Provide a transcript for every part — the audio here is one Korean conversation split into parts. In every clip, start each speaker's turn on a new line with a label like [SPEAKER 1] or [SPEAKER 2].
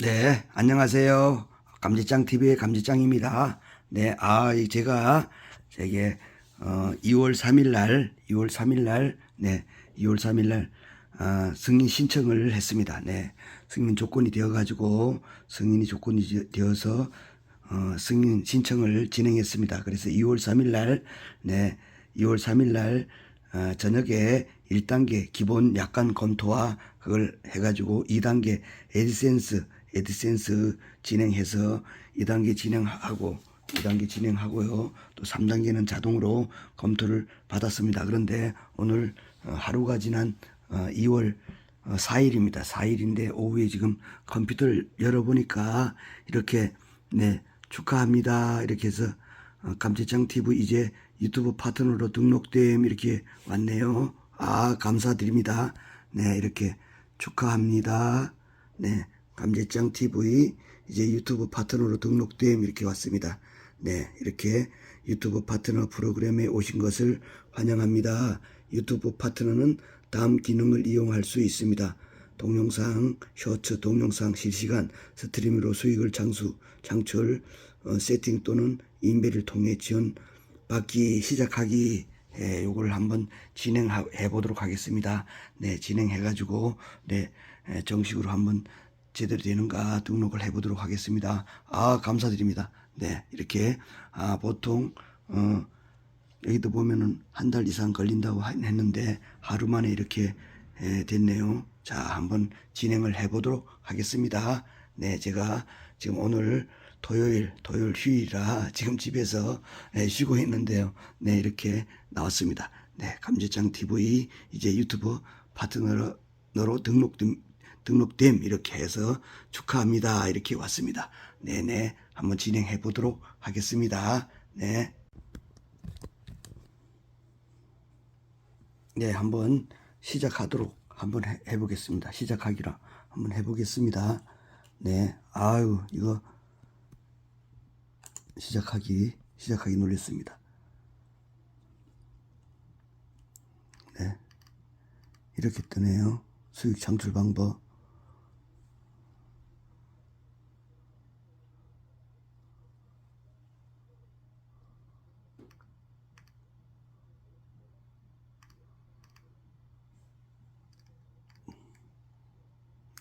[SPEAKER 1] 네, 안녕하세요. 감지짱 TV의 감지짱입니다. 네, 아, 이 제가 저게 어 2월 3일 날, 2월 3일 날, 네, 2월 3일 날 아, 승인 신청을 했습니다. 네, 승인 조건이 되어 가지고 승인이 조건이 지- 되어서 어, 승인 신청을 진행했습니다. 그래서 2월 3일 날, 네, 2월 3일 날 어, 저녁에 1단계 기본 약관 검토와 그걸 해가지고 2단계 에디센스, 에디센스 진행해서 2단계 진행하고 2단계 진행하고요. 또 3단계는 자동으로 검토를 받았습니다. 그런데 오늘 어, 하루가 지난 어, 2월 4일입니다. 4일인데 오후에 지금 컴퓨터를 열어보니까 이렇게 네 축하합니다 이렇게 해서 어, 감지장 TV 이제 유튜브 파트너로 등록됨 이렇게 왔네요. 아 감사드립니다. 네 이렇게 축하합니다. 네 감지장 TV 이제 유튜브 파트너로 등록됨 이렇게 왔습니다. 네 이렇게 유튜브 파트너 프로그램에 오신 것을 환영합니다. 유튜브 파트너는 다음 기능을 이용할 수 있습니다. 동영상, 쇼츠, 동영상 실시간 스트리밍으로 수익을 창수, 창출, 어, 세팅 또는 인베를 통해 지원 받기 시작하기 예, 요걸 한번 진행해 보도록 하겠습니다. 네, 진행해 가지고 네, 예, 정식으로 한번 제대로 되는가 등록을 해 보도록 하겠습니다. 아, 감사드립니다. 네, 이렇게 아, 보통 어 여기도 보면은 한 달 이상 걸린다고 하- 했는데 하루 만에 이렇게 에, 됐네요. 자, 한번 진행을 해보도록 하겠습니다. 네, 제가 지금 오늘 토요일, 토요일 휴일이라 지금 집에서 에, 쉬고 있는데요. 네, 이렇게 나왔습니다. 네, 감지장 TV 이제 유튜브 파트너로 등록됨, 등록됨 이렇게 해서 축하합니다. 이렇게 왔습니다. 네네, 한번 진행해 보도록 하겠습니다. 네. 네, 한번 시작하도록 한번 해, 해보겠습니다. 시작하기로 한번 해보겠습니다. 네, 아유, 이거 시작하기, 시작하기 눌렸습니다. 네, 이렇게 뜨네요. 수익 창출 방법.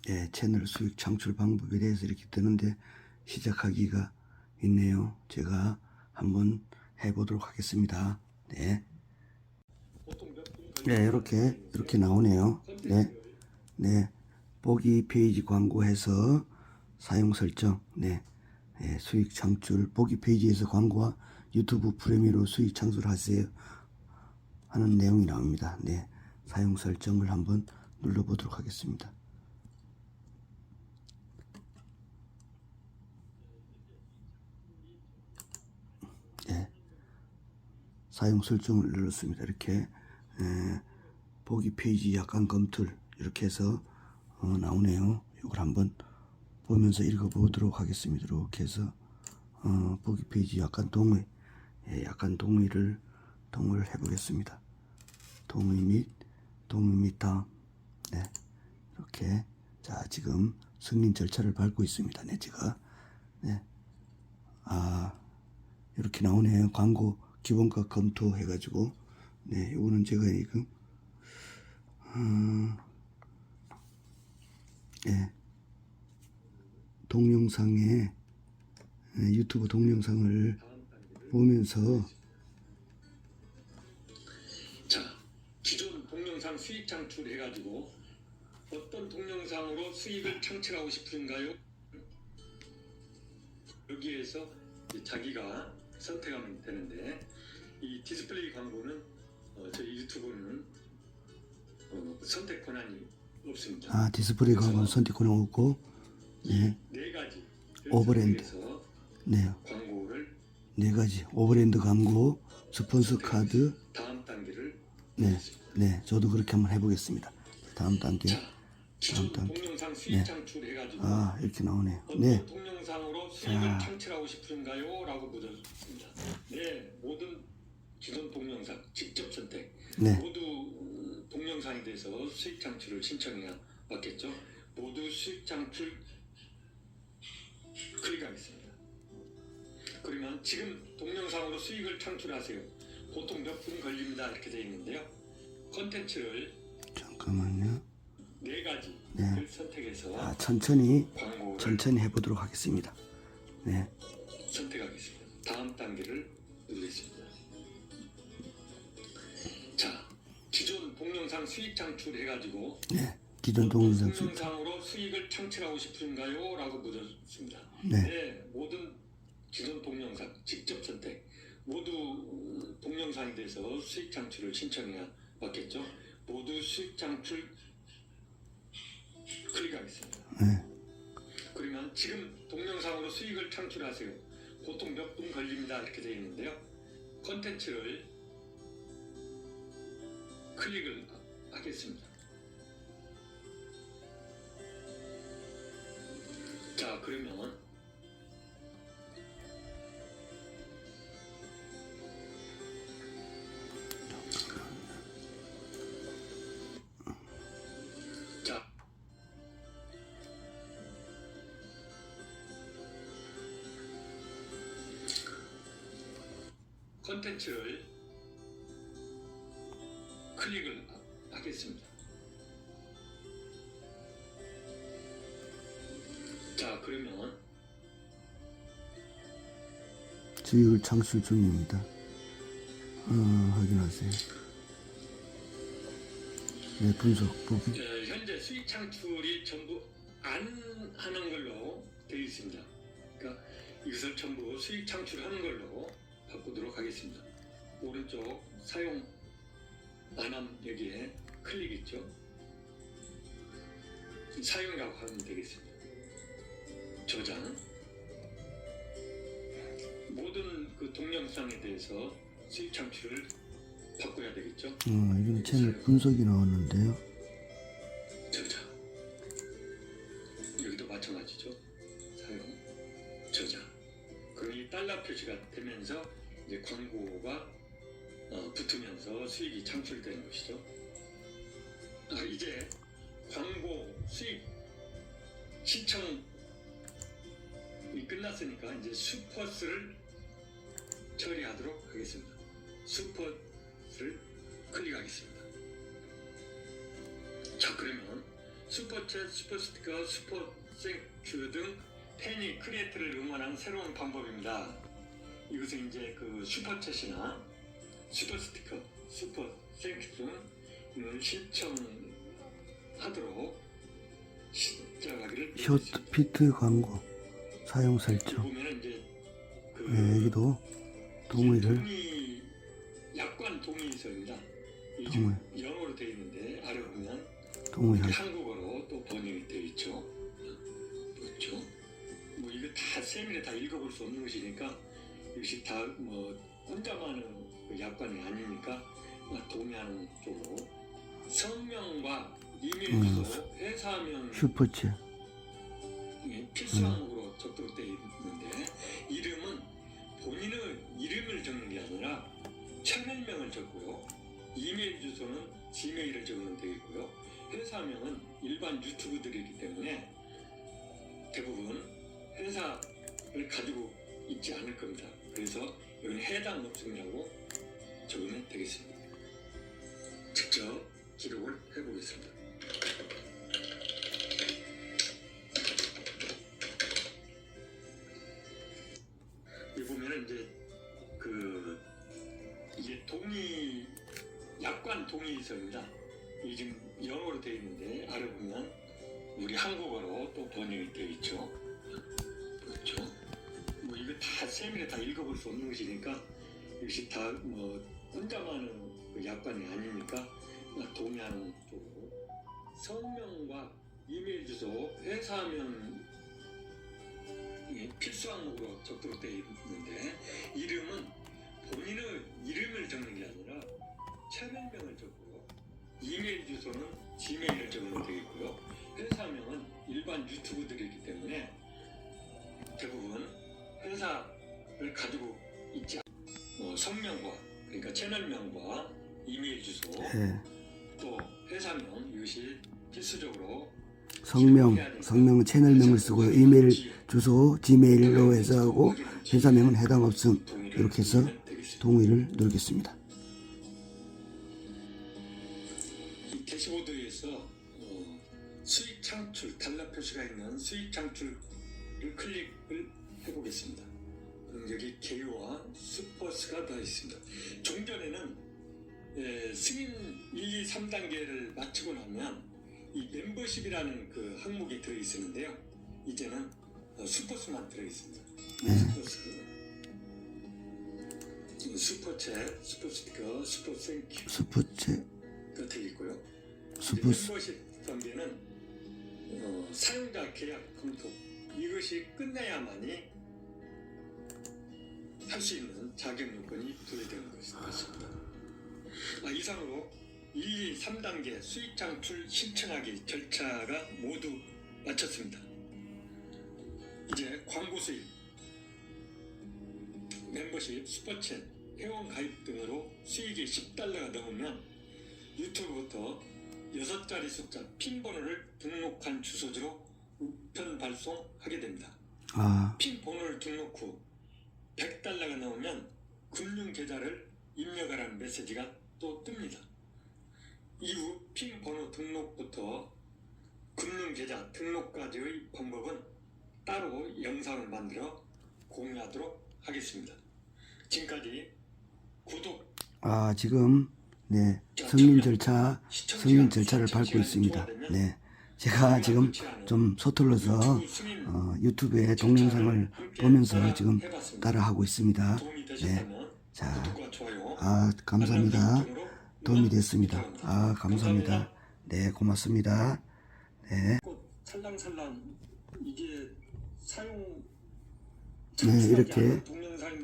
[SPEAKER 1] 예, 채널 수익 창출 방법에 대해서 이렇게 뜨는데 시작하기가 있네요. 제가 한번 해보도록 하겠습니다. 네. 네, 이렇게, 이렇게 나오네요. 네. 네. 보기 페이지 광고해서 사용 설정. 네. 네, 수익 창출. 보기 페이지에서 광고와 유튜브 프리미어로 수익 창출하세요. 하는 내용이 나옵니다. 네. 사용 설정을 한번 눌러보도록 하겠습니다. 예, 사용 설정을 눌렀습니다. 이렇게 에, 보기 페이지 약간 검툴 이렇게 해서 어, 나오네요. 이걸 한번 보면서 읽어보도록 하겠습니다. 이렇게 해서 어, 보기 페이지 약간 동의, 예, 약간 동의를 동의를 해보겠습니다. 동의 및 동의 및 다음, 네, 이렇게 자 지금 승인 절차를 밟고 있습니다. 네, 제가 네, 아 이렇게 나오네요. 광고 기본가 검토해가지고 네 이거는 제가 지금 어, 예 동영상에 예, 유튜브 동영상을 보면서
[SPEAKER 2] 자, 기존 동영상 수익 창출해가지고 어떤 동영상으로 수익을 창출하고 싶은가요? 여기에서 자기가 선택하면 되는데 이 디스플레이 광고는 어, 저희 유튜브는 어, 선택 권한이 없습니다.
[SPEAKER 1] 아 디스플레이 광고는 선택권이 없고 네,
[SPEAKER 2] 네 가지
[SPEAKER 1] 오버랜드. 네,
[SPEAKER 2] 광고를
[SPEAKER 1] 네 가지 오버랜드 광고 스폰서 카드
[SPEAKER 2] 다음 단계를
[SPEAKER 1] 네, 네 저도 그렇게 한번 해보겠습니다. 다음 단계
[SPEAKER 2] 자,
[SPEAKER 1] 다음 단계.
[SPEAKER 2] 동영상 수익
[SPEAKER 1] 네.
[SPEAKER 2] 창출해 가지고
[SPEAKER 1] 아 이렇게 나오네요. 네.
[SPEAKER 2] 동영상으로 수익을
[SPEAKER 1] 자.
[SPEAKER 2] 창출하고 싶은가요? 라고 묻었습니다. 네, 모든 기존 동영상 직접 선택.
[SPEAKER 1] 네.
[SPEAKER 2] 모두 음, 동영상에 대해서 수익 창출을 신청해 왔겠죠. 모두 수익 창출 클릭하겠습니다. 그러면 지금 동영상으로 수익을 창출하세요. 보통 몇 분 걸립니다. 이렇게 되어 있는데요. 컨텐츠를
[SPEAKER 1] 잠깐만요.
[SPEAKER 2] 네 가지를
[SPEAKER 1] 네.
[SPEAKER 2] 선택해서
[SPEAKER 1] 아, 천천히 천천히 해보도록 하겠습니다. 네,
[SPEAKER 2] 선택하겠습니다. 다음 단계를 누르겠습니다. 수익 창출해가지고
[SPEAKER 1] 네. 기존 동영상 수
[SPEAKER 2] 동영상으로 수익을 창출하고 싶은가요? 라고 묻었습니다.
[SPEAKER 1] 네.
[SPEAKER 2] 네, 모든 기존 동영상 직접 선택 모두 음, 동영상에 대해서 수익 창출을 신청해야 맞겠죠? 모두 수익 창출 클릭하겠습니다.
[SPEAKER 1] 네.
[SPEAKER 2] 그러면 지금 동영상으로 수익을 창출하세요. 보통 몇 분 걸립니다. 이렇게 되어 있는데요. 컨텐츠를 클릭을 하겠습니다. 자, 그러면 자, 컨텐츠를 클릭을 하- 하겠습니다. 자, 그러면
[SPEAKER 1] 수익을 창출 중입니다. 어, 확인하세요. 네, 분석 부분.
[SPEAKER 2] 어, 현재 수익 창출이 전부 안 하는 걸로 되어 있습니다. 그러니까 이것을 전부 수익 창출하는 걸로 바꾸도록 하겠습니다. 오른쪽 사용 안함 여기에 클릭 있죠? 사용이라고 하면 되겠습니다. 저장 모든 그 동영상에 대해서 수익 창출을 바꿔야 되겠죠?
[SPEAKER 1] 어, 지금 채널 분석이 나왔는데요.
[SPEAKER 2] 저장 여기도 마찬가지죠 사용 저장 그럼 이 달러 표시가 되면서 이제 광고가 어, 수익이 창출되는 것이죠. 아, 이제 광고 수익 신청이 끝났으니까 이제 슈퍼스를 처리하도록 하겠습니다. 슈퍼스를 클릭하겠습니다. 자 그러면 슈퍼챗, 슈퍼스티커, 슈퍼생큐 등 팬이 크리에이터를 응원하는 새로운 방법입니다. 이것은 이제 그 슈퍼챗이나 슈퍼스티커, 슈퍼생큐 등을 신청하도록 시작하기를
[SPEAKER 1] 쇼트 피트 광고 사용 설정.
[SPEAKER 2] 그
[SPEAKER 1] 네, 여기도 동의를
[SPEAKER 2] 동의 약관 동의서입니다. 이
[SPEAKER 1] 동의.
[SPEAKER 2] 영어로 되어 있는데 아래 보면
[SPEAKER 1] 동의할.
[SPEAKER 2] 한국어로 또 번역이 되어 있죠. 그렇죠. 뭐 이거 다 세밀히 다 읽어볼 수 없는 것이니까 이것이 다뭐 혼자만은 그 약관이 아니니까 뭐 동의하는 쪽으로 성명과 이메일
[SPEAKER 1] 음,
[SPEAKER 2] 주소, 회사명
[SPEAKER 1] 슈퍼챗.
[SPEAKER 2] 이 필수항으로 접속되어 있는데 이름은 본인의 이름을 적는 게 아니라 채널명을 적고요. 이메일 주소는 지메일을 적으면 되겠고요. 회사명은 일반 유튜브들이기 때문에 대부분 회사를 가지고 있지 않을 겁니다. 그래서 여기는 해당 업종이라고 적으면 되겠습니다. 직접 기록을 해보겠습니다. 이 보면은 이제 그 이게 동의 약관 동의서입니다. 이 지금 영어로 되어 있는데 아래 보면 우리 한국어로 또 번역이 되어 있죠. 그렇죠. 뭐 이거 다 세밀히 다 읽어볼 수 없는 것이니까 이것이 다뭐 혼자만은 그 약관이 아니니까 동의하는 쪽으로 성명과 이메일 주소, 회사명 이 필수 항목으로 접속되어 있는데 이름은 본인의 이름을 적는 게 아니라 채널명을 적고요. 이메일 주소는 지메일을 적으면 되겠고요. 회사명은 일반 유튜브들이기 때문에 대부분 회사를 가지고 있지 않 어, 성명과 그러니까 채널명과 이메일 주소
[SPEAKER 1] 네.
[SPEAKER 2] 또 회사명 이것이 필수적으로
[SPEAKER 1] 성명, 성명은 채널명을 쓰고요. 이메일 주소, 지메일로 해서 하고 회사명은 해당 없음 이렇게 해서 동의를 누르겠습니다.
[SPEAKER 2] 이 대시보드에서 어, 수익 창출 달러 표시가 있는 수익 창출을 클릭을 해보겠습니다. 여기 개요와 슈퍼스가 더 있습니다. 종전에는 에, 승인 1, 2, 3단계를 마치고 나면 이 멤버십이라는 그 항목이 들어 있었는데요. 이제는 어, 슈퍼스만 들어 있습니다. 슈퍼스. 슈퍼챗, 슈퍼스피커, 슈퍼생큐
[SPEAKER 1] 스포츠,
[SPEAKER 2] 가 되어 있고요.
[SPEAKER 1] 스포츠,
[SPEAKER 2] 멤버십 단계는 어, 사용자 계약 검토 이것이 끝나야만이 할 수 있는 자격 요건이 부여되는 것이 같습니다. 아, 이상으로 1, 2, 3단계 수익 창출 신청하기 절차가 모두 마쳤습니다. 이제 광고 수익, 멤버십, 슈퍼챗, 회원 가입 등으로 수익이 10달러가 넘으면 유튜브부터 여섯 자리 숫자 핀 번호를 등록한 주소지로 우편 발송하게 됩니다.
[SPEAKER 1] 아,
[SPEAKER 2] 핀 번호를 등록 후 100달러가 나오면 금융 계좌를 입력하라는 메시지가 또 뜹니다. 이후 핀 번호 등록부터 금융 계좌 등록까지의 방법은 따로 영상을 만들어 공유하도록 하겠습니다. 지금까지 구독
[SPEAKER 1] 아 지금 네 승인 절차, 승인 절차를 밟고 있습니다. 네, 제가 지금 좀 서툴러서 어, 유튜브에 동영상을 보면서 지금 따라하고 있습니다. 네, 자, 아 감사합니다. 도움이 됐습니다. 아 감사합니다. 네, 고맙습니다. 네, 네 이렇게.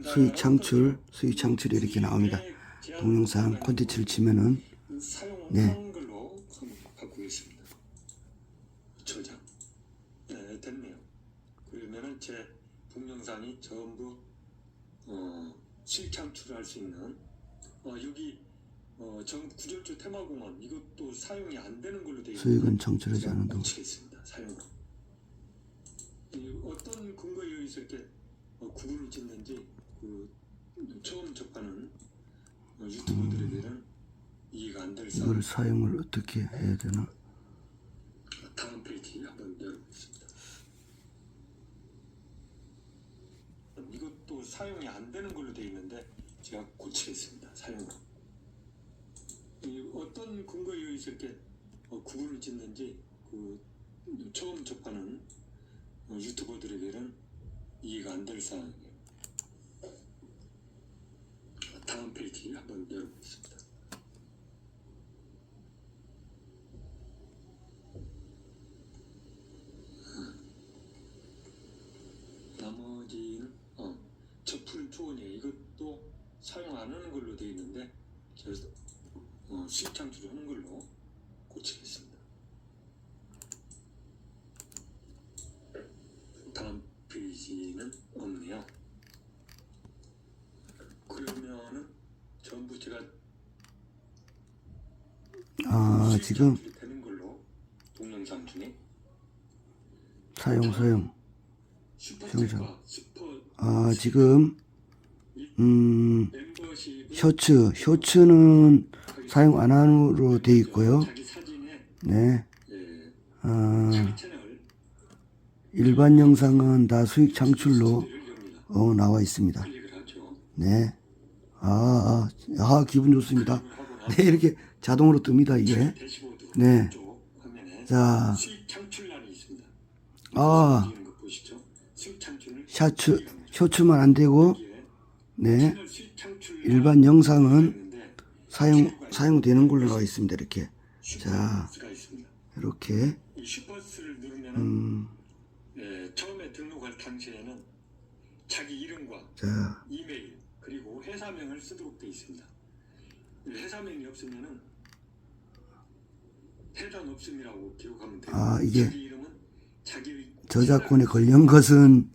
[SPEAKER 1] 수익 창출, 수익 창출이 이렇게 나옵니다. 동영상 콘텐츠를 치면은 네.
[SPEAKER 2] 걸로 한번 바꾸겠습니다. 저장. 네, 됐네요. 제 동영상이 전부 어, 수익 창출할 수 있는 어, 여기 어, 전 구절주 테마공원 이것도 사용이 안 되는 걸로 되어
[SPEAKER 1] 수익은 창출하지 않은 동.
[SPEAKER 2] 겠습니다 사용. 이 어떤 근거에 의해서 이렇게 어, 구분을 짓는지 그 처음 접하는 어, 유튜버들에게는 이해가 안될 사항.
[SPEAKER 1] 이걸 사용을 어떻게 해야 되나?
[SPEAKER 2] 다음 페이지 한번 열어보겠습니다. 이것도 사용이 안 되는 걸로 되어 있는데 제가 고치겠습니다. 사용. 이 어떤 근거에 의해서 이렇게 어, 구분을 짓는지 그 처음 접하는 어, 유튜버들에게는 이해가 안될 사항이에요. 다음 페이지 한번 열어보겠습니다. 나머지는 어, 저풀 투원이에요. 이것도 사용 되어 있는데 제가 어, 창출하는 걸로 고치겠습니다. 다음 페이지는 없네요. 그러면은 전부 제가
[SPEAKER 1] 아 지금
[SPEAKER 2] 되는 걸로 동영상 중에
[SPEAKER 1] 사용 사용.
[SPEAKER 2] 슈퍼
[SPEAKER 1] 아 지금 음 쇼츠 쇼츠는 사용 안 한으로 돼 있고요. 네.
[SPEAKER 2] 채널
[SPEAKER 1] 일반 영상은 다 수익 창출로. 어, 나와 있습니다. 네. 아, 아, 아, 기분 좋습니다. 네, 이렇게 자동으로 뜹니다, 이게. 네. 자. 아, 샤츠, 쇼츠만 안 되고, 네. 일반 영상은 사용, 사용되는 걸로 나와 있습니다, 이렇게. 자. 이렇게.
[SPEAKER 2] 누르면
[SPEAKER 1] 음,
[SPEAKER 2] 예, 처음에 등록할 당시에는 자기 이름과
[SPEAKER 1] 자,
[SPEAKER 2] 이메일 그리고 회사명을 쓰도록 되어 있습니다. 회사명이 없으면은 해당 없음이라고 기록하면 돼요.
[SPEAKER 1] 아, 이게 저작권에 걸린 것은,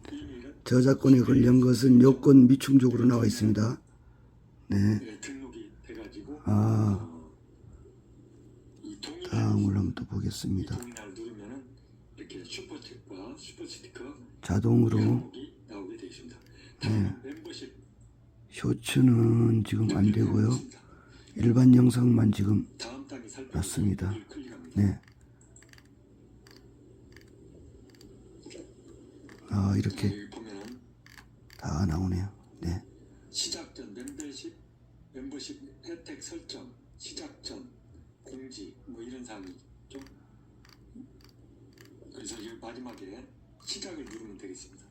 [SPEAKER 1] 저작권에 걸린 것은 요건 미충족으로 나와 있습니다. 네.
[SPEAKER 2] 예, 등록이 돼가지고
[SPEAKER 1] 아,
[SPEAKER 2] 어, 이
[SPEAKER 1] 다음을 한번
[SPEAKER 2] 또이
[SPEAKER 1] 보겠습니다.
[SPEAKER 2] 동의날 누르면은 이렇게 슈퍼챗과 슈퍼 스티커
[SPEAKER 1] 자동으로
[SPEAKER 2] 나오게 되어 있습니다. 다음 멤버십
[SPEAKER 1] 쇼츠는 지금 안 되고요. 일반 영상만 지금
[SPEAKER 2] 다음
[SPEAKER 1] 맞습니다.
[SPEAKER 2] 클릭합니다.
[SPEAKER 1] 네. 아 이렇게
[SPEAKER 2] 여기 보면은
[SPEAKER 1] 다 나오네요. 네.
[SPEAKER 2] 시작 전 멤버십 멤버십 혜택 설정 시작 전 공지 뭐 이런 사항이 좀 그래서 이 마지막에 시작을 누르면 되겠습니다.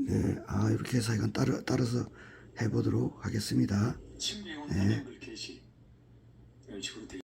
[SPEAKER 1] 네. 아 이렇게 해서 이건 따라 따라서 해보도록 하겠습니다.
[SPEAKER 2] 온라인 글 게시 이런 식으로 되어